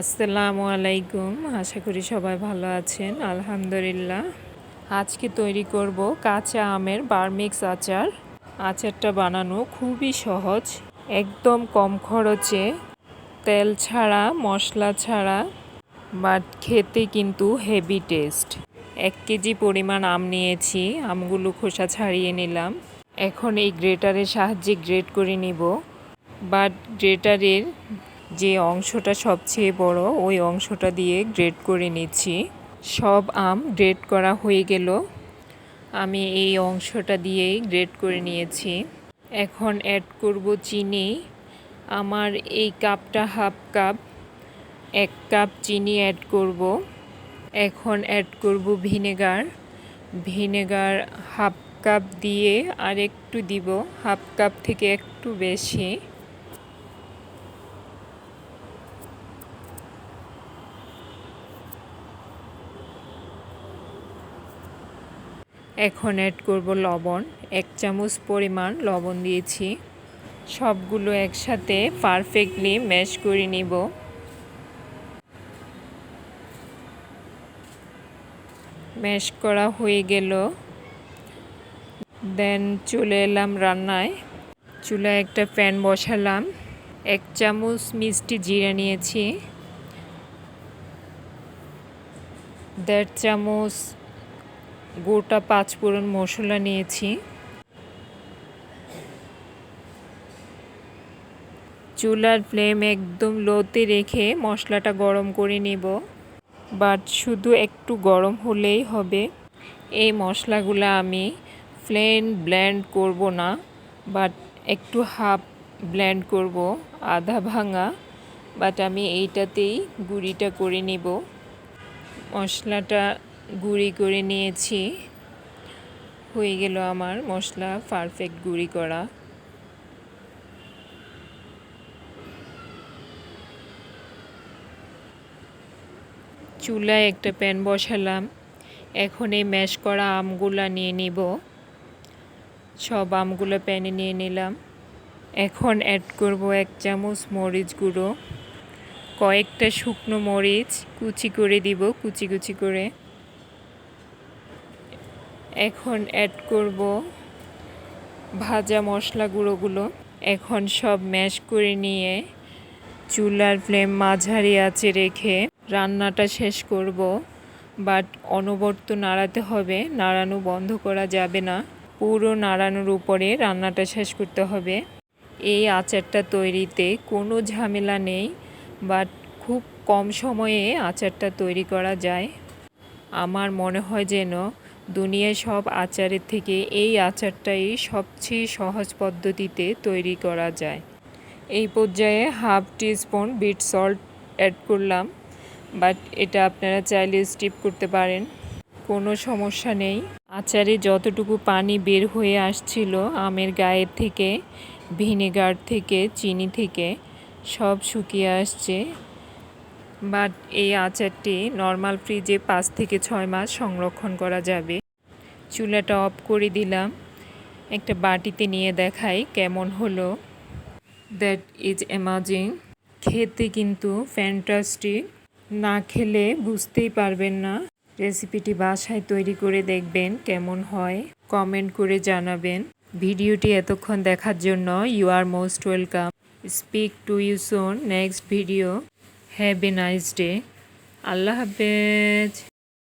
আসসালামু আলাইকুম। আশা করি সবাই ভালো আছেন। আলহামদুলিল্লাহ। আজকে তৈরি করব কাঁচা আমের বার্মিক্স আচার। আচারটা বানানো খুবই সহজ, একদম কম খরচে। তেল ছাড়া, মশলা ছাড়া, বাট খেতে কিন্তু হেভি টেস্ট এক কেজি পরিমাণ আম নিয়েছি, আমগুলো খোসা ছাড়িয়ে নিলাম। এখন এই গ্রেটারের সাহায্যে গ্রেট করে নিব। বাট গ্রেটারের যে অংশটা সবচেয়ে বড়, ওই অংশটা দিয়ে গ্রেড করে নিচ্ছি। সব আম গ্রেড করা হয়ে গেল। আমি এই অংশটা দিয়েই গ্রেড করে নিয়েছি। এখন অ্যাড করব চিনি। আমার এই কাপটা হাফ কাপ এক কাপ চিনি অ্যাড করব। এখন অ্যাড করব ভিনেগার ভিনেগার হাফ কাপ দিয়ে আর একটু দিব। হাফ কাপ থেকে একটু বেশি। এখন অ্যাড করব লবণ, এক চামচ পরিমাণ লবণ দিয়েছি। সবগুলো একসাথে পারফেক্টলি ম্যাশ করে নিব। ম্যাশ করা হয়ে গেল। দেন চলে এলাম রান্নায়। চুলায় একটা প্যান বসালাম। এক চামচ মিষ্টি জিরা নিয়েছি। দেড় চামচ গোটা পাঁচ ফোড়ন মশলা নিয়েছি। চুলার ফ্লেম একদম লোতে রেখে মশলাটা গরম করে নিব। বাট শুধু একটু গরম হলেই হবে। এই মশলাগুলো আমি প্লেন ব্ল্যান্ড করব না, বাট একটু হাফ ব্ল্যান্ড করব, আধা ভাঙা। বাট আমি এইটাতেই গুঁড়িটা করে নিব। মশলাটা গুঁড়ি করে নিয়েছি। হয়ে গেল আমার মশলা পারফেক্ট গুঁড়ি করা। চুলায় একটা প্যান বসালাম। এখন এই ম্যাশ করা আমগুলা নিয়ে নিব। সব আমগুলো প্যানে নিয়ে নিলাম। এখন অ্যাড করব এক চামচ মরিচ গুঁড়ো। কয়েকটা শুকনো মরিচ কুচি করে দিব, কুচি কুচি করে। এখন অ্যাড করব ভাজা মশলা গুঁড়োগুলো। এখন সব ম্যাশ করে নিয়ে চুলার ফ্লেম মাঝারি আছে রেখে রান্নাটা শেষ করব। বাট অনবর্ত নাড়াতে হবে, নাড়ানো বন্ধ করা যাবে না। পুরো নাড়ানোর উপরে রান্নাটা শেষ করতে হবে। এই আচারটা তৈরিতে কোনো ঝামেলা নেই বাট খুব কম সময়ে আচারটা তৈরি করা যায়। আমার মনে হয় যেন দুনিয়ায় সব আচারের থেকে এই আচারটাই সবচেয়ে সহজ পদ্ধতিতে তৈরি করা যায়। এই পর্যায়ে half teaspoon beet salt add করলাম, বাট এটা আপনারা চাইলে স্টিপ করতে পারেন। কোনো সমস্যা নেই। আচারে যতটুকু পানি বের হয়ে আসছিল, আমের গায়ের থেকে, ভিনেগার থেকে, চিনি থেকে, সব শুকিয়ে আসছে। বাট এই আচারটি নর্মাল ফ্রিজে পাঁচ থেকে ছয় মাস সংরক্ষণ করা যাবে। চুলাটা অফ করে দিলাম। একটা বাটিতে নিয়ে দেখাই কেমন হলো। দ্যাট ইজ অ্যামাজিং খেতে কিন্তু ফ্যান্টাস্টিক না খেলে বুঝতেই পারবেন না। রেসিপিটি বাসায় তৈরি করে দেখবেন কেমন হয়। কমেন্ট করে জানাবেন। ভিডিওটি এতক্ষণ দেখার জন্য you are most welcome speak to you soon next video have a nice day আল্লাহ হাফেজ।